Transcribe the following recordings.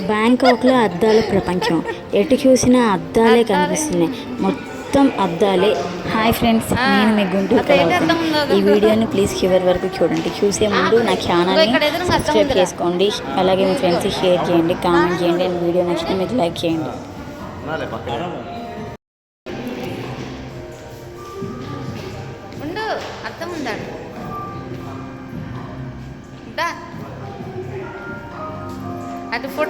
బ్యాంకాక్లో అద్దాల ప్రపంచం. ఎటు చూసినా అద్దాలే కనిపిస్తున్నాయి. మొత్తం అద్దాలే. హాయ్ ఫ్రెండ్స్ నేను మీ గుంటూరు కలవుతాను. ఈ వీడియోని ప్లీజ్ చివరి వరకు చూడండి. చూసే ముందు నా ఛానల్ని సబ్స్క్రైబ్. చేసుకోండి. అలాగే మీ ఫ్రెండ్స్కి షేర్ చేయండి కామెంట్ చేయండి అండ్ వీడియో నచ్చితే మీకు లైక్ చేయండి.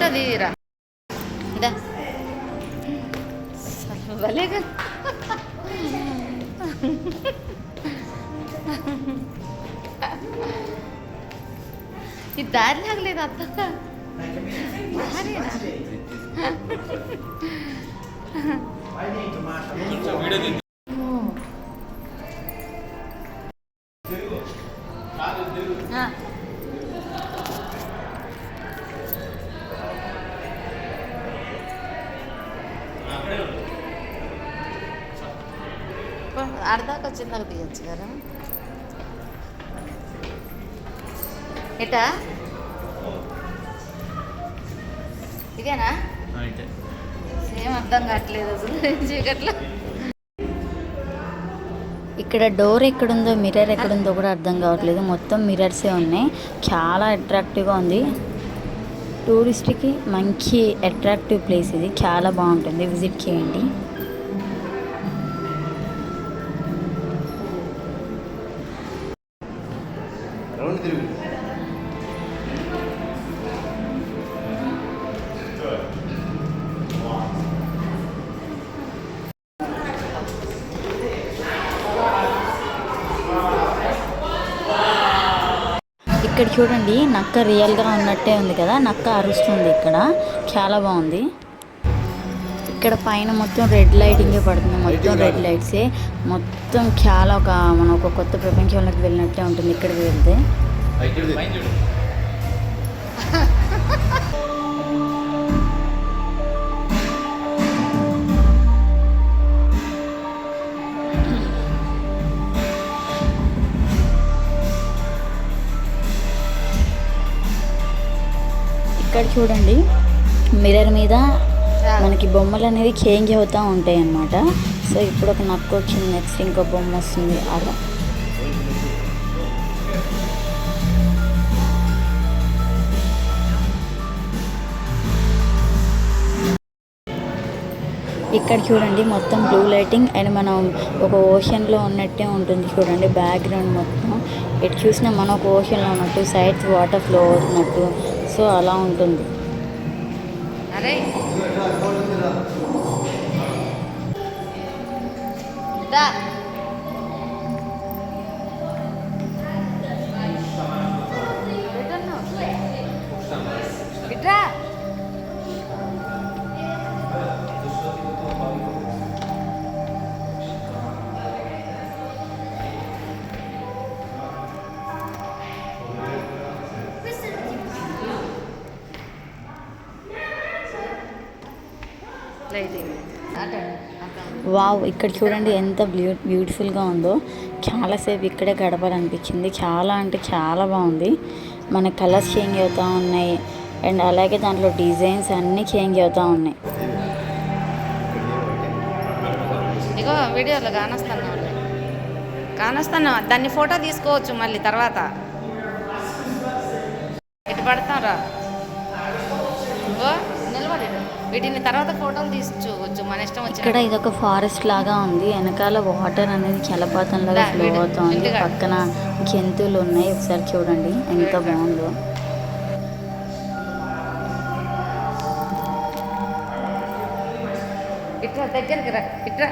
తీరా దా భలేగా ఈ దారి లాగలేదు అర్థంగా భారీనా వచ్చిందాక తీయచ్చు కదా ఎటా ఇదేనా సేమ్ అర్థం కావట్లేదు అసలు చీకట్లో. ఇక్కడ డోర్ ఎక్కడుందో మిర్రర్ ఎక్కడుందో కూడా అర్థం కావట్లేదు. మొత్తం మిర్రర్సే ఉన్నాయి. చాలా అట్రాక్టివ్గా ఉంది. టూరిస్ట్కి మంచి అట్రాక్టివ్ ప్లేస్ ఇది. చాలా బాగుంటుంది. విజిట్ చేయండి. చూడండి నక్క రియల్గా ఉన్నట్టే ఉంది కదా నక్క అరుస్తుంది ఇక్కడ. చాలా బాగుంది. ఇక్కడ పైన మొత్తం రెడ్ లైటింగే పడుతుంది మొత్తం రెడ్ లైట్సే మొత్తం చాలా ఒక మనం ఒక కొత్త ప్రపంచంలోకి వెళ్ళినట్టే ఉంటుంది ఇక్కడికి వెళ్తే. ఇక్కడ చూడండి. మిర్రర్ మీద మనకి బొమ్మలు అనేది చేంజ్ అవుతూ ఉంటాయి అన్నమాట సో ఇప్పుడు ఒక నక్క వచ్చింది. నెక్స్ట్ ఇంకో బొమ్మ వస్తుంది. అలా. ఇక్కడ చూడండి మొత్తం బ్లూ లైటింగ్ అండ్ మనం ఒక ఓషన్లో ఉన్నట్టే ఉంటుంది చూడండి బ్యాక్గ్రౌండ్ మొత్తం. ఎటు చూసినా మనం ఒక ఓషన్లో ఉన్నట్టు సైడ్స్ వాటర్ ఫ్లో అవుతున్నట్టు. సో అలా ఉంటుంది. అరే. దా. వావ్ ఇక్కడ చూడండి ఎంత బ్యూ బ్యూటిఫుల్గా ఉందో. చాలాసేపు ఇక్కడే గడపాలనిపించింది. చాలా అంటే చాలా బాగుంది. మన కలర్స్ చేంజ్ అవుతూ ఉన్నాయి. అండ్ అలాగే దాంట్లో డిజైన్స్ అన్నీ చేంజ్ అవుతూ ఉన్నాయి. ఇగో వీడియోలో కానొస్తాను కానొస్తాను దాన్ని ఫోటో తీసుకోవచ్చు మళ్ళీ తర్వాత. ఇటు పడతాం రా. వీటిని తర్వాత ఫోటోలు తీసుకోవచ్చు మన ఇష్టం ఇక్కడ వచ్చిన ఇదొక ఫారెస్ట్ లాగా ఉంది. వెనకాల వాటర్ అనేది జలపాతంలాగా దా, ఫ్లో అవుతుంది. పక్కన జంతువులు ఉన్నాయి. ఒకసారి చూడండి. ఎంత బాగుందో. ఇట్రా దగ్గరికి రా ఇట్రా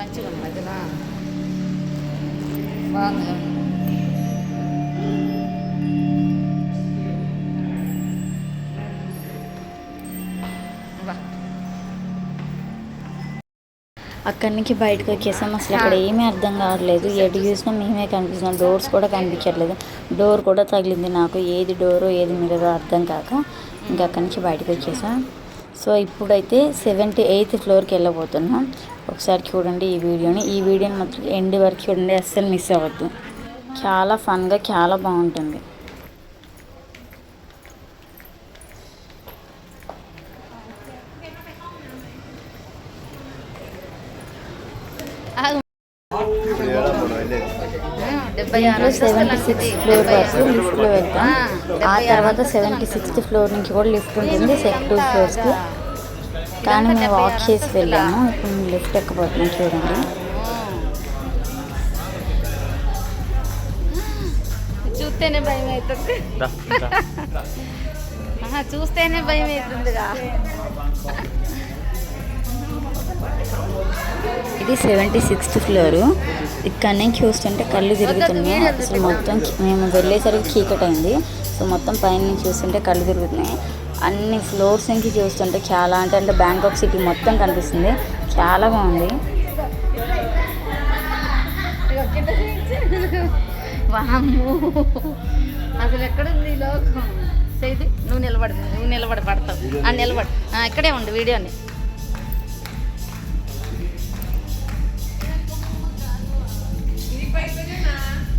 మంచిగా ఉంది బాగుంది. అక్కడి నుంచి బయటకు వచ్చేసాం. అసలు అక్కడ ఏమీ అర్థం కావట్లేదు. ఎటు చూసినా మేమే కనిపిస్తున్నాం. డోర్స్ కూడా కనిపించట్లేదు. డోర్ కూడా తగిలింది నాకు. ఏది డోరో ఏది మిర్రరో అర్థం కాక ఇంకా అక్కడి నుంచి బయటకు వచ్చేసాం. సో ఇప్పుడైతే సెవెంటీ ఎయిత్ ఫ్లోర్కి వెళ్ళబోతున్నాం. ఒకసారి చూడండి ఈ వీడియోని. ఈ వీడియోని మాత్రం ఎండ్ వరకు చూడండి అస్సలు మిస్ అవ్వద్దు. చాలా ఫన్గా చాలా బాగుంటుంది. సెవెంటీ సిక్స్ ఫ్లోర్ వరకు లిఫ్ట్లో వెళ్తాం ఆ తర్వాత సెవెంటీ సిక్స్త్ ఫ్లోర్ నుంచి కూడా లిఫ్ట్ ఉంటుంది సెకండ్ టూ ఫ్లోర్స్కి కానీ మేము వాక్ చేసి వెళ్ళాము. ఇప్పుడు మేము లిఫ్ట్ ఎక్కబోతున్నాం చూడండి. చూస్తేనే భయం అవుతుంది. చూస్తేనే భయం అవుతుందిగా ఇది సెవెంటీ సిక్స్త్ ఫ్లోరు ఇక్కడ నుంచి చూస్తుంటే కళ్ళు తిరుగుతున్నాయి. అసలు మొత్తం మేము వెళ్ళేసరికి చీకటి అయింది సో మొత్తం పైన నుంచి చూస్తుంటే కళ్ళు తిరుగుతున్నాయి. అన్ని ఫ్లోర్స్ నుంచి చూస్తుంటే చాలా అంటే అంటే బ్యాంకాక్ సిటీ మొత్తం కనిపిస్తుంది. చాలా బాగుంది. అసలు ఎక్కడుంది లోకం? సేది నువ్వు నిలబడి నువ్వు నిలబడి పడతావు. ఆ నిలబడి. ఆ, ఇక్కడే ఉండు వీడియోని.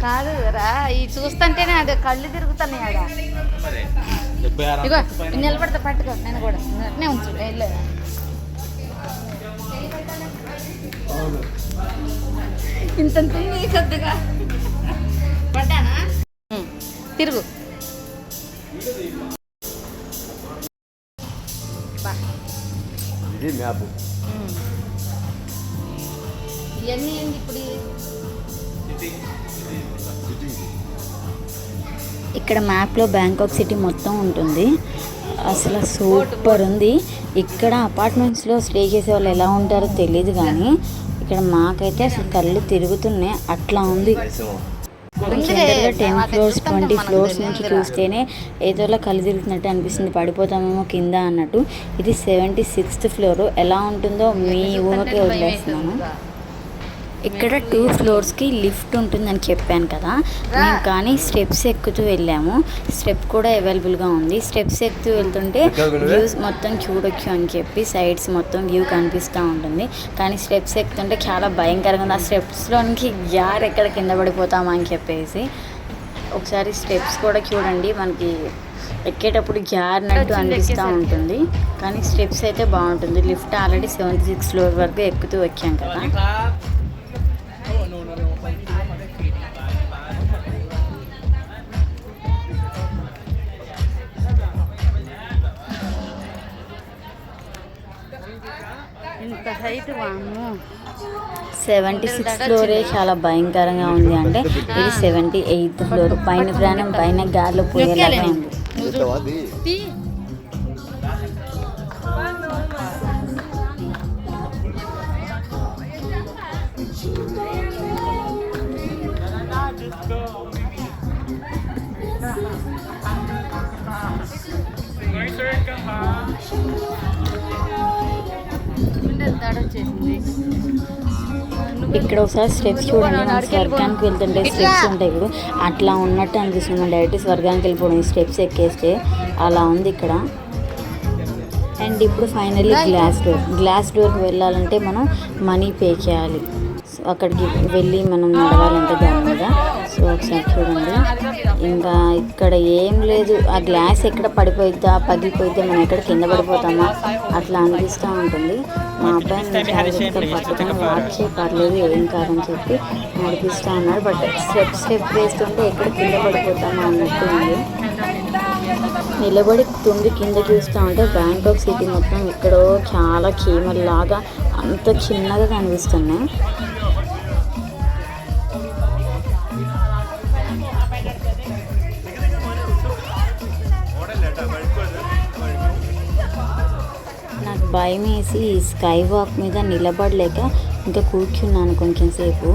కాదు రా ఈ చూస్తుంటేనే అది కళ్ళు తిరుగుతున్నాయి ఆడ. ఇగో నిలబడతా పట్టుకో నేను కూడా. అట్నే ఉంచు వెళ్ళు ఇంత కొద్దిగా పడ్డానా. తిరుగు. ఇది మ్యాప్. ఇవన్నీ ఇప్పుడు ఇక్కడ మ్యాప్లో బ్యాంకాక్ సిటీ మొత్తం ఉంటుంది. అసలు సూపర్ ఉంది. ఇక్కడ అపార్ట్మెంట్స్లో స్టే చేసే వాళ్ళు ఎలా ఉంటారో తెలియదు కానీ ఇక్కడ మాకైతే అసలు కళ్ళు తిరుగుతున్నాయి. అట్లా ఉంది. టెన్ ఫ్లోర్స్ ట్వంటీ ఫ్లోర్స్ నుంచి చూస్తేనే ఏదోలా కళ్ళు తిరుగుతున్నట్టు అనిపిస్తుంది. పడిపోతామేమో కింద అన్నట్టు. ఇది సెవెంటీ సిక్స్త్ ఫ్లోర్. ఎలా ఉంటుందో మీ ఊహకే వదిలేస్తున్నాను. ఇక్కడ టూ ఫ్లోర్స్కి లిఫ్ట్ ఉంటుందని చెప్పాను కదా. మేము కానీ స్టెప్స్ ఎక్కుతూ వెళ్ళాము. స్టెప్ కూడా అవైలబుల్గా ఉంది. స్టెప్స్ ఎక్కుతూ వెళ్తుంటే? వ్యూస్ మొత్తం చూడొచ్చు అని చెప్పి సైడ్స్ మొత్తం వ్యూ కనిపిస్తూ ఉంటుంది. కానీ స్టెప్స్ ఎక్కుతుంటే చాలా భయంకరంగా ఉంది. ఆ స్టెప్స్లోనికి జార్ ఎక్కడ కింద పడిపోతామా అని చెప్పేసి ఒకసారి స్టెప్స్ కూడా చూడండి. మనకి ఎక్కేటప్పుడు జారినట్టు అనిపిస్తూ ఉంటుంది. కానీ స్టెప్స్ అయితే బాగుంటుంది. Lift already seventy six floor వరకు ఎక్కుతూ వచ్చాం కదా. సెవెంటీ సిక్స్ ఫ్లోరే చాలా భయంకరంగా ఉంది అంటే ఇది సెవెంటీ ఎయిత్ ఫ్లోర్. పైన ప్రాణం పైన గాల్లో పోయేలాగా ఉంది. ఇక్కడ ఒకసారి స్టెప్స్ చూడండి మనం స్వర్గానికి వెళ్తుంటే స్టెప్స్ ఉంటాయి ఇప్పుడు అట్లా ఉన్నట్టు అనిపిస్తుంది. మనం డైరెక్ట్ స్వర్గానికి వెళ్ళిపోవడం ఈ స్టెప్స్ ఎక్కేస్తే అలా ఉంది ఇక్కడ. అండ్ ఇప్పుడు ఫైనల్లీ గ్లాస్ డోర్. గ్లాస్ డోర్కి వెళ్ళాలంటే మనం మనీ పే చేయాలి. అక్కడికి వెళ్ళి మనం నడవాలంటే దాని మీద. సో ఒకసారి చూడండి. ఇంకా ఇక్కడ ఏం లేదు. ఆ గ్లాస్ ఎక్కడ పడిపోయిద్దా పగిలిపోయిద్దా మనం ఎక్కడ కింద పడిపోతామా అట్లా అనిపిస్తూ ఉంటుంది. మా అబ్బాయిని జాగ్రత్తగా పట్టుకొని వాచే పర్లేదు ఏం కాదని చెప్పి నడిపిస్తూ ఉన్నాడు. బట్ స్టెప్ స్టెప్ వేస్తుంటే ఎక్కడ కింద పడిపోతామా అన్నట్టు ఉంది. నిలబడి తుంగి కింద చూస్తూ ఉంటే బ్యాంకాక్ సిటీ మొత్తం ఎక్కడో చాలా చీమల్లాగా అంత చిన్నగా కనిపిస్తున్నాయి. భయం వేసి ఈ స్కై వాక్ మీద నిలబడలేక ఇంకా కూర్చున్నాను కొంచెం సేపు.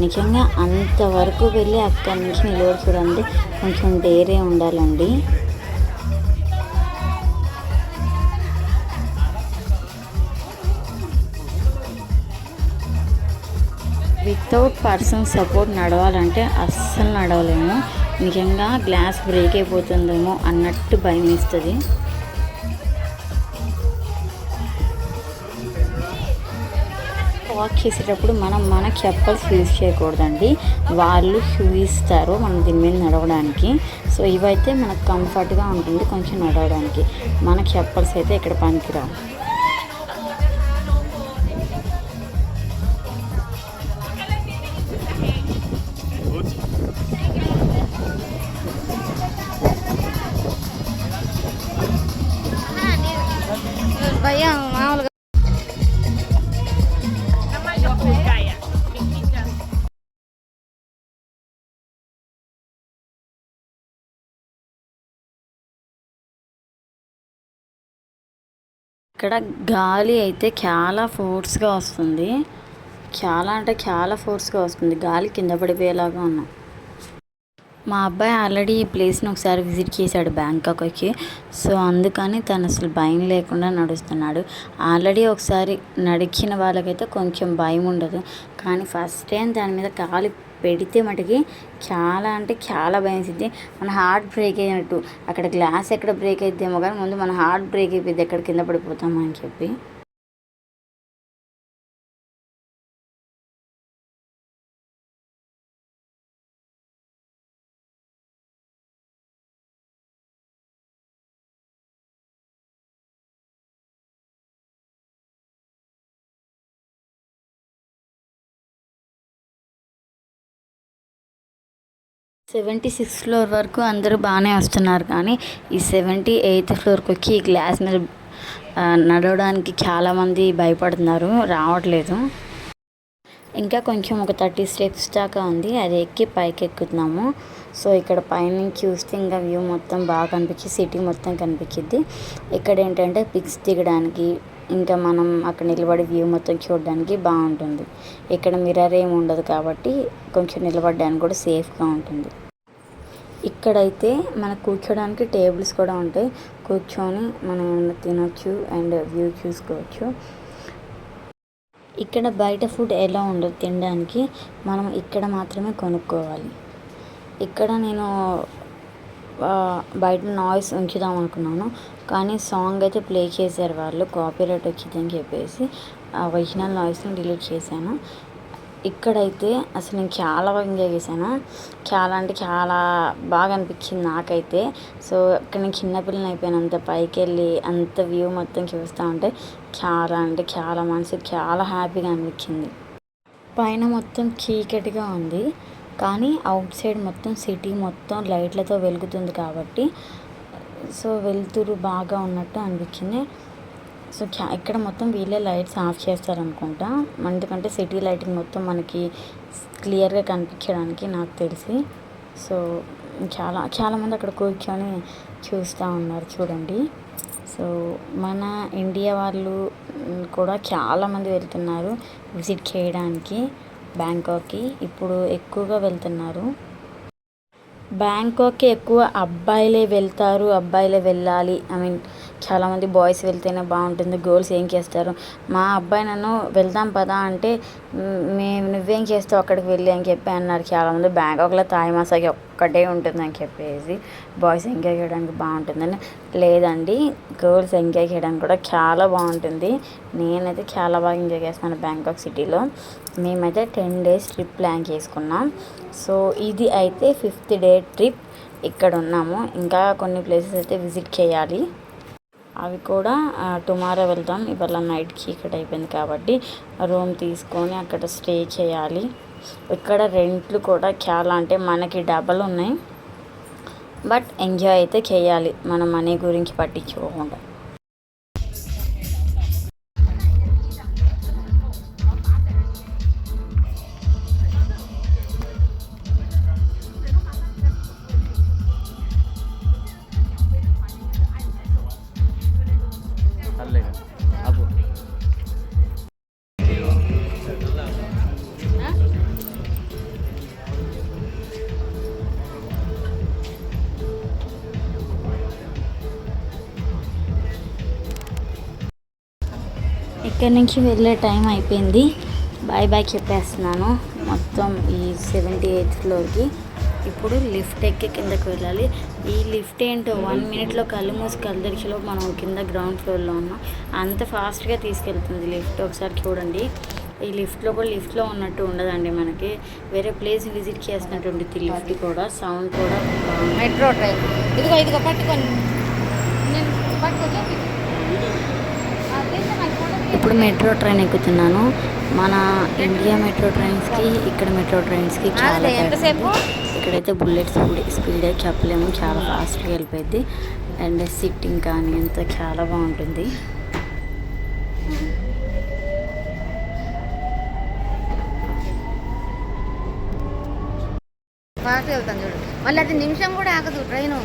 నిజంగా అంతవరకు వెళ్ళి అక్కడి నుంచి నిలబడి చూడండి కొంచెం డేరే ఉండాలండి. వితౌట్ పర్సన్ సపోర్ట్ నడవాలంటే అస్సలు నడవలేము. నిజంగా గ్లాస్ బ్రేక్ అయిపోతుందేమో అన్నట్టు భయం వేస్తుంది వాక్ చేసేటప్పుడు మనం మన చెప్పల్స్ యూజ్ చేయకూడదండి. వాళ్ళు షూ ఇస్తారు మనం దీని మీద నడవడానికి. సో ఇవైతే మనకు కంఫర్ట్గా ఉంటుంది కొంచెం నడవడానికి. మన చెప్పల్స్ అయితే ఇక్కడ పనికిరావు. ఇక్కడ గాలి అయితే చాలా ఫోర్స్గా వస్తుంది. చాలా అంటే చాలా ఫోర్స్గా వస్తుంది. గాలి కింద పడిపోయేలాగా ఉన్నాం మా అబ్బాయి ఆల్రెడీ ఈ ప్లేస్ని ఒకసారి విజిట్ చేశాడు బ్యాంకాక్కి. సో అందుకని తను అసలు భయం లేకుండా నడుస్తున్నాడు. ఆల్రెడీ ఒకసారి నడిచిన వాళ్ళకైతే కొంచెం భయం ఉండదు. కానీ ఫస్ట్ టైం దాని మీద కాలు పెడితే మటుకి చాలా అంటే చాలా భయం వేసిద్ది. మన హార్ట్ బ్రేక్ అయినట్టు. అక్కడ గ్లాస్ ఎక్కడ బ్రేక్ అయిద్దేమో కానీ ముందు మన హార్ట్ బ్రేక్ అయిపోయింది ఎక్కడ కింద పడిపోతామని అని చెప్పి. సెవెంటీ సిక్స్ ఫ్లోర్ వరకు అందరూ బాగానే వస్తున్నారు కానీ ఈ సెవెంటీ ఎయిత్ ఫ్లోర్కి వచ్చి ఈ గ్లాస్ మీద నడవడానికి చాలామంది భయపడుతున్నారు. రావట్లేదు. ఇంకా కొంచెం ఒక థర్టీ స్టెప్స్ దాకా ఉంది. అది ఎక్కి పైకి ఎక్కుతున్నాము. సో ఇక్కడ పైన చూస్తే ఇంకా వ్యూ మొత్తం బాగా కనిపించి సిటీ మొత్తం కనిపించింది. ఇక్కడ ఏంటంటే పిక్స్ దిగడానికి ఇంకా మనం అక్కడ నిలబడి వ్యూ మొత్తం చూడడానికి బాగుంటుంది. ఇక్కడ మిర్రర్ ఏమి ఉండదు కాబట్టి కొంచెం నిలబడడానికి కూడా సేఫ్గా ఉంటుంది. ఇక్కడైతే మనకు కూర్చోడానికి టేబుల్స్ కూడా ఉంటాయి. కూర్చొని మనం ఏమన్నా తినొచ్చు అండ్ వ్యూ చూసుకోవచ్చు. ఇక్కడ బయట ఫుడ్ ఎలా ఉండదు తినడానికి మనం ఇక్కడ మాత్రమే కొనుక్కోవాలి. ఇక్కడ నేను బయట నాయిస్ ఉంచుదాం అనుకున్నాను. కానీ సాంగ్ అయితే ప్లే చేశారు వాళ్ళు కాపీరైట్ వచ్చిందని చెప్పేసి ఆ ఒరిజినల్ నాయిస్ని డిలీట్ చేశాను. ఇక్కడైతే అసలు నేను చాలా బాగా ఎంజాయ్ చేశాను. చాలా అంటే చాలా బాగా అనిపించింది నాకైతే. సో ఇక్కడ నేను చిన్నపిల్లని అయిపోయాను అంత పైకి వెళ్ళి అంత వ్యూ మొత్తం చూస్తూ ఉంటే చాలా అంటే చాలా మనసుకి చాలా హ్యాపీగా అనిపించింది. పైన మొత్తం చీకటిగా ఉంది. కానీ అవుట్ సైడ్ మొత్తం సిటీ మొత్తం లైట్లతో వెలుగుతుంది కాబట్టి సో వెలుతురు బాగా ఉన్నట్టు అనిపించింది. సో చా- ఇక్కడ మొత్తం వీళ్ళే లైట్స్ ఆఫ్ చేస్తారనుకుంటా. ఎందుకంటే సిటీ లైటింగ్ మొత్తం మనకి క్లియర్గా కనిపించడానికి నాకు తెలిసి. సో చాలా చాలామంది అక్కడ కూర్చొని చూస్తూ ఉన్నారు చూడండి. సో మన ఇండియా వాళ్ళు కూడా చాలామంది వెళ్తున్నారు విజిట్ చేయడానికి బ్యాంకాక్కి. ఇప్పుడు ఎక్కువగా వెళ్తున్నారు. బ్యాంకాక్కి ఎక్కువ అబ్బాయిలే వెళ్తారు అబ్బాయిలే వెళ్ళాలి. ఐ మీన్ చాలామంది బాయ్స్ వెళ్తేనే బాగుంటుంది గర్ల్స్ ఏం చేస్తారు? మా అబ్బాయి నన్ను వెళ్దాం పదా అంటే మేము నువ్వేం చేస్తావు అక్కడికి వెళ్ళి? అని చెప్పి అన్నారు చాలామంది బ్యాంకాక్లో తాయి మసాజ్ ఒక్కటే ఉంటుంది అని చెప్పేసి బాయ్స్ ఎంజాయ్ చేయడానికి బాగుంటుందని. లేదండి గర్ల్స్ ఎంజాయ్ చేయడానికి కూడా చాలా బాగుంటుంది. నేనైతే చాలా బాగా ఎంజాయ్ చేస్తున్నాను బ్యాంకాక్ సిటీలో. మేమైతే టెన్ డేస్ ట్రిప్ ప్లాన్ చేసుకున్నాం. సో ఇది అయితే ఫిఫ్త్ డే ట్రిప్. ఇక్కడ ఉన్నాము. ఇంకా కొన్ని ప్లేసెస్ అయితే విజిట్ చేయాలి. అవి కూడా టుమారో వెళ్తాం ఇవాళ నైట్కి ఇక్కడ అయిపోయింది కాబట్టి రూమ్ తీసుకొని అక్కడ స్టే చేయాలి. ఇక్కడ రెంట్లు కూడా చాలా అంటే మనకి డబల్ ఉన్నాయి. బట్ ఎంజాయ్ అయితే చేయాలి. మన మనీ గురించి పట్టించుకోకుండా. ఇక్కడ నుంచి వెళ్ళే టైం అయిపోయింది. బాయ్ బాయ్ చెప్పేస్తున్నాను. మొత్తం ఈ సెవెంటీ ఎయిత్ ఫ్లోర్కి ఇప్పుడు లిఫ్ట్ ఎక్కి కిందకి వెళ్ళాలి. ఈ లిఫ్ట్ ఏంటో వన్ మినిట్లో కళ్ళు మూసి కళ్ళు తెరిచేలో మనం కింద గ్రౌండ్ ఫ్లోర్లో ఉన్నాం. అంత ఫాస్ట్గా తీసుకెళ్తుంది లిఫ్ట్. ఒకసారి చూడండి. ఈ లిఫ్ట్లో కూడా లిఫ్ట్లో ఉన్నట్టు ఉండదండి మనకి. వేరే ప్లేస్ విజిట్ చేసినటువంటి లిఫ్ట్ కూడా సౌండ్ కూడా మెట్రో ట్రైన్ ఇదిగో ఇదిగో పట్టుకొని. నేను పట్టుకోలే ఇప్పుడు మెట్రో ట్రైన్ ఎక్కుతున్నాను. మన ఇండియా మెట్రో ట్రైన్స్కి ఇక్కడ మెట్రో ట్రైన్స్కి చాలా. ఇక్కడైతే బుల్లెట్ స్పీడ్ స్పీడ్ అయితే చెప్పలేము. చాలా ఫాస్ట్గా వెళ్ళిపోయింది. అండ్ సిట్టింగ్ కానీ అంతా చాలా బాగుంటుంది. ఫాస్ట్ వెళ్తాను చూడు. మళ్ళీ అది నిమిషం కూడా ఆగదు ట్రైన్.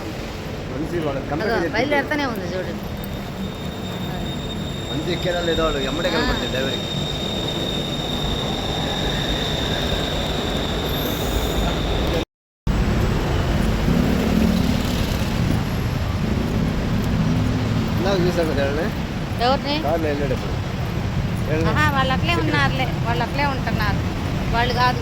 బయలుదేరుతూనే ఉంది చూడు. మంచి ఎక్కేదా లేదో వాడు ఎమ్మడే కనపడుతుంది డ్రైవర్కి. చూసాను కదా. ఎవరిని? కార్లో వాళ్ళు అట్లే ఉన్నారులే. వాళ్ళు అట్లే ఉంటున్నారు. వాళ్ళు కాదు.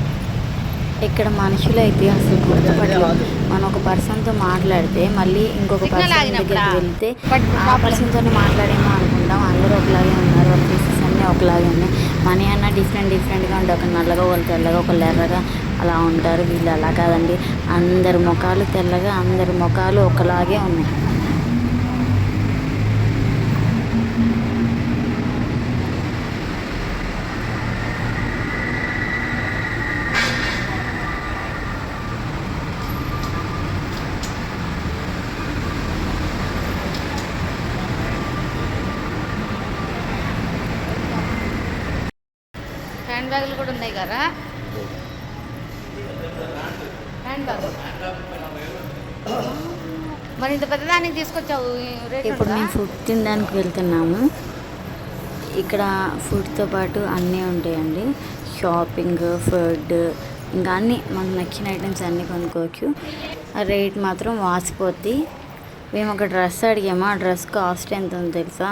ఇక్కడ మనుషులు అయితే అసలు గుర్తుపట్టలేదు మనం ఒక పర్సన్తో మాట్లాడితే మళ్ళీ ఇంకొక పర్సన్ ఆగినప్పుడా? దగ్గరికి వెళ్తే బట్ ఆ. పర్సన్తో మాట్లాడేమో అనుకుంటాం అందరూ ఒకలాగే ఉన్నారు వాళ్ళ ఫేసెస్ అన్నీ ఒకలాగే ఉన్నాయి. మనీ అన్న డిఫరెంట్ డిఫరెంట్గా ఉండే ఒక నల్లగా ఒక తెల్లగా ఒక ఎర్రగా అలా ఉంటారు. వీళ్ళు అలా కాదండి. అందరి ముఖాలు తెల్లగా అందరి ముఖాలు ఒకలాగే ఉన్నాయి. హ్యాండ్ బ్యాగులు కూడా ఉన్నాయి కదా? హ్యాండ్ బ్యాగ్ మరి ఇంత పెద్దదానికి తీసుకొచ్చావు? ఇప్పుడు? మేము ఫుడ్ తినడానికి వెళ్తున్నాము. ఇక్కడ ఫుడ్తో పాటు అన్నీ ఉంటాయండి. షాపింగ్ ఫుడ్ ఇంకా అన్నీ మనకు నచ్చిన ఐటమ్స్ అన్నీ కొనుక్కోవచ్చు. ఆ రేట్ మాత్రం వాసిపోద్ది. మేము ఒక డ్రెస్ అడిగాము. ఆ డ్రెస్ కాస్ట్ ఎంత ఉందో తెలుసా?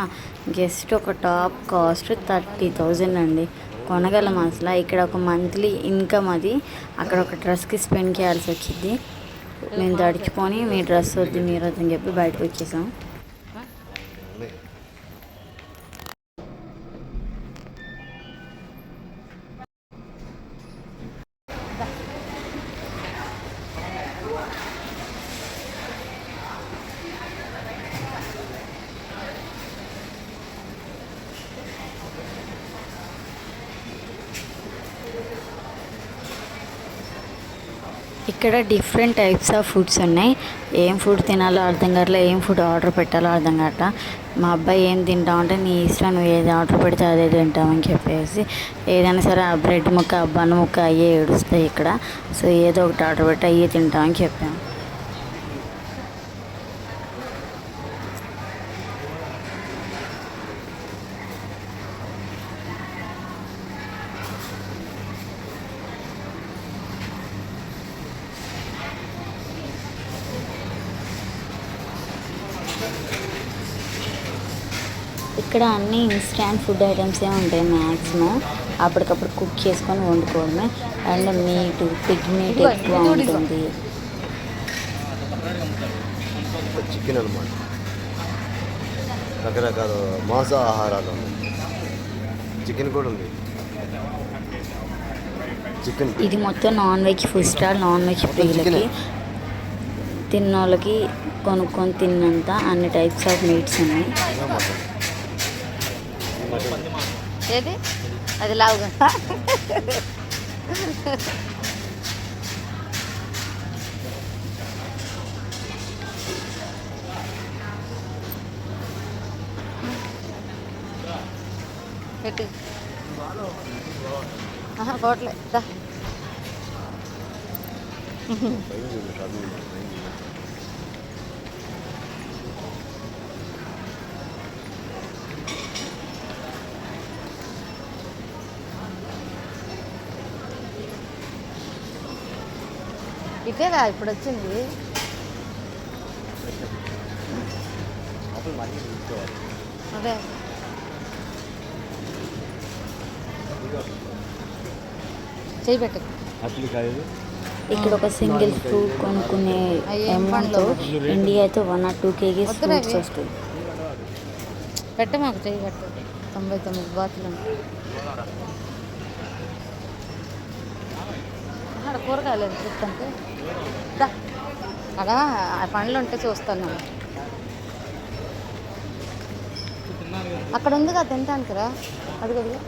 జస్ట్ ఒక టాప్ కాస్ట్ థర్టీ థౌజండ్ అండి. కొనగలం అసలు ఇక్కడ ఒక మంత్లీ ఇన్కమ్ అది. అక్కడ ఒక డ్రెస్కి స్పెండ్ చేయాల్సి వచ్చింది మేము తడిచిపోని మీ డ్రెస్ వద్దు మీరు వద్దని చెప్పి బయటకు వచ్చేసాం. ఇక్కడ డిఫరెంట్ టైప్స్ ఆఫ్ ఫుడ్స్ ఉన్నాయి. ఏం ఫుడ్ తినాలో అర్థం కావట్లే ఏం ఫుడ్ ఆర్డర్ పెట్టాలో అర్థం కావట్లా. మా అబ్బాయి ఏం తింటావు అంటే నీ ఇష్టం నువ్వు ఏది ఆర్డర్ పెడితే అదే తింటామని చెప్పేసి ఏదైనా సరే ఆ బ్రెడ్ ముక్క ఆ బన్ ముక్క అయ్యే ఏడుస్తాయి ఇక్కడ. సో ఏదో ఒకటి ఆర్డర్ పెట్టి అయ్యే తింటామని చెప్పాము ఇక్కడ అన్ని ఇన్స్టాంట్ ఫుడ్ ఐటమ్సే ఉంటాయి మ్యాక్సిమం అప్పటికప్పుడు కుక్ చేసుకొని వండుకోవడమే. అండ్ మీట్ పిగ్ మీట్ ఎక్కువ ఉంటుంది. చికెన్ అనమాట రకరకాల మాంస ఆహారాలు ఉన్నాయి. చికెన్ కూడా ఉంది. చికెన్ ఇది మొత్తం non veg food stall non veg ప్రియులకి. తిన్న వాళ్ళకి కొనుక్కొని తిన్నంత అన్ని టైప్స్ ఆఫ్ మీట్స్ ఉన్నాయి. ఏది? అది లావుగా. పెట్టు. ఆహా, పోవట్లే ఇదేగా ఇప్పుడు వచ్చింది అదే. చేయి పెట్టు. అట్లికాయలు. ఇక్కడ ఒక సింగిల్ ఫ్రూట్ కొనుక్కునే అయ్యి ఏం అమౌంట్తో పండ్లు? ఇండియా అయితే one or two kgs fruits ఇవి. వస్తాయి. పెట్ట మాకు చేయి పెట్టు. తొంభై తొమ్మిది బాతులు. అక్కడ కూరగాయలు ఎంత అక్కడ ఆ పండ్లు ఉంటే చూస్తాను. అక్కడ అక్కడ కదా తినటానికి రా అది కదా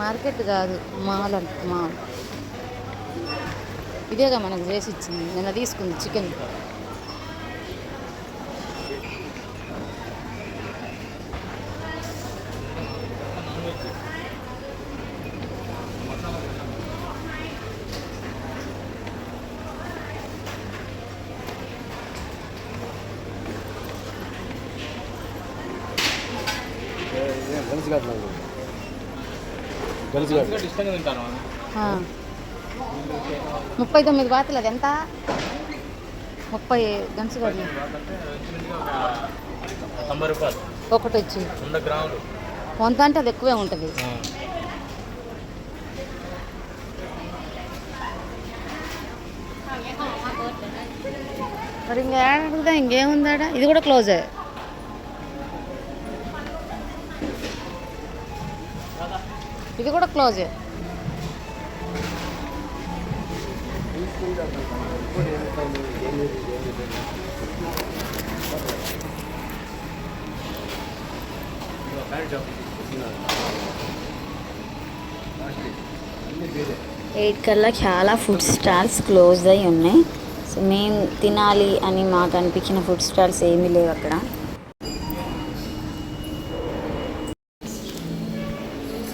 మార్కెట్ కాదు మాల్ అంట మాల్. ఇదేగా మనకు చేసి ఇచ్చింది. నిన్న తీసుకుంది చికెన్. ముప్పై తొమ్మిది బాతులు అది ఎంత? ముప్పై రూపాయలు. ఒకటి వచ్చి వంద అంటే అది ఎక్కువే ఉంటుంది. మరి ఇంకేడా ఇంకేముందాడా ఇది కూడా క్లోజే ఇది కూడా క్లోజే ఎయిట్ కల్లా చాలా ఫుడ్ స్టాల్స్ క్లోజ్ అయి ఉన్నాయి. సో మేము తినాలి అని మాకు అనిపించిన ఫుడ్ స్టాల్స్ ఏమీ లేవు అక్కడ.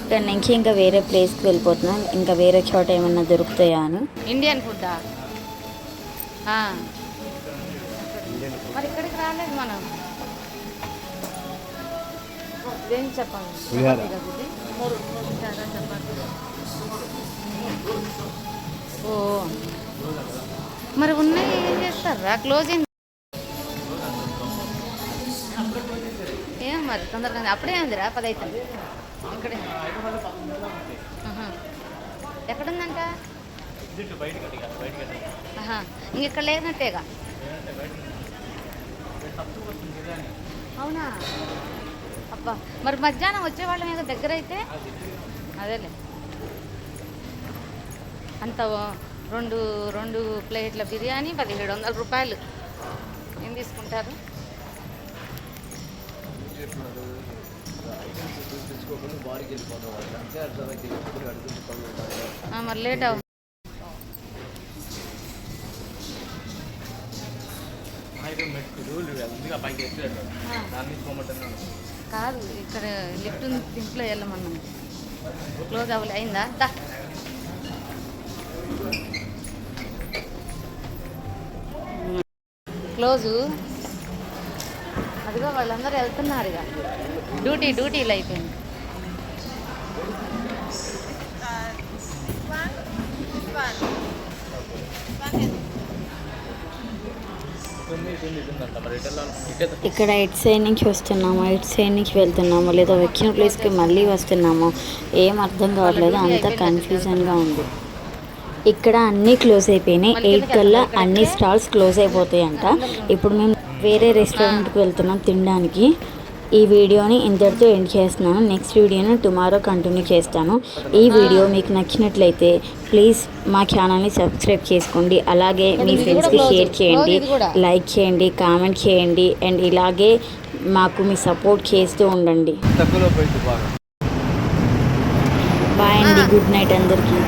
ఇక్కడ నుంచి ఇంకా వేరే ప్లేస్కి వెళ్ళిపోతున్నాం. ఇంకా వేరే చోట ఏమన్నా దొరుకుతాయా అని. ఇండియన్ ఫుడ్డా ఆ. మరి ఇక్కడికి రాలేదు మనం. పులిహోర. ఓ. మరి ఉన్నాయి ఏం చేస్తారా క్లోజ్ అయింది ఏం మరి? తొందరగా అప్పుడే ఉందిరా పదైతుంది ఆహా. ఎక్కడుందంట? ఇంకెక్కడ ఇంక ఇక్కడ లేనట్టేగా? అవునా? అబ్బా. మరి మధ్యాహ్నం వచ్చేవాళ్ళం ఏదో దగ్గర అయితే అదేలే. అంత రెండు రెండు ప్లేట్ల బిర్యానీ పదిహేడు వందల రూపాయలు. ఏం తీసుకుంటారు? తెచ్చుకోకుండా బాడీకి వెళ్ళిపోతాం అంటే అడుగుతుంది పనులు మరి లేట్ అవు కాదు ఇక్కడ లిఫ్ట్ ఉంది, వెళ్ళమన్నా క్లోజ్ అవ్వలే. అయిందా? దా. క్లోజు అదిగో వాళ్ళందరూ వెళ్తున్నారు ఇక డ్యూటీ డ్యూటీలు అయిపోయింది ఎటు ఇక్కడ ఇటు సైడ్ నుంచి వస్తున్నాము? ఇటు సైడ్ నుంచి వెళ్తున్నాము? లేదా వచ్చిన ప్లేస్కి మళ్ళీ వస్తున్నాము? ఏం అర్థం కావట్లేదు. అంతా కన్ఫ్యూజన్గా ఉంది. ఇక్కడ అన్నీ క్లోజ్ అయిపోయినాయి. ఎయిట్ కల్లా అన్ని స్టాల్స్ క్లోజ్ అయిపోతాయంట. ఇప్పుడు మేము వేరే రెస్టారెంట్కి వెళ్తున్నాం తినడానికి. ఈ వీడియోని ఇంతటితో ఎండ్ చేస్తున్నాను. నెక్స్ట్ వీడియోని టుమారో కంటిన్యూ చేస్తాను. ఈ వీడియో మీకు నచ్చినట్లయితే ప్లీజ్ మా ఛానల్ని సబ్స్క్రైబ్ చేసుకోండి. అలాగే మీ ఫ్రెండ్స్కి. షేర్ చేయండి. కూడా. లైక్ చేయండి కామెంట్ చేయండి. అండ్ ఇలాగే మాకు మీ సపోర్ట్ చేస్తూ ఉండండి. బాయ్ అండి. గుడ్ నైట్ అందరికీ.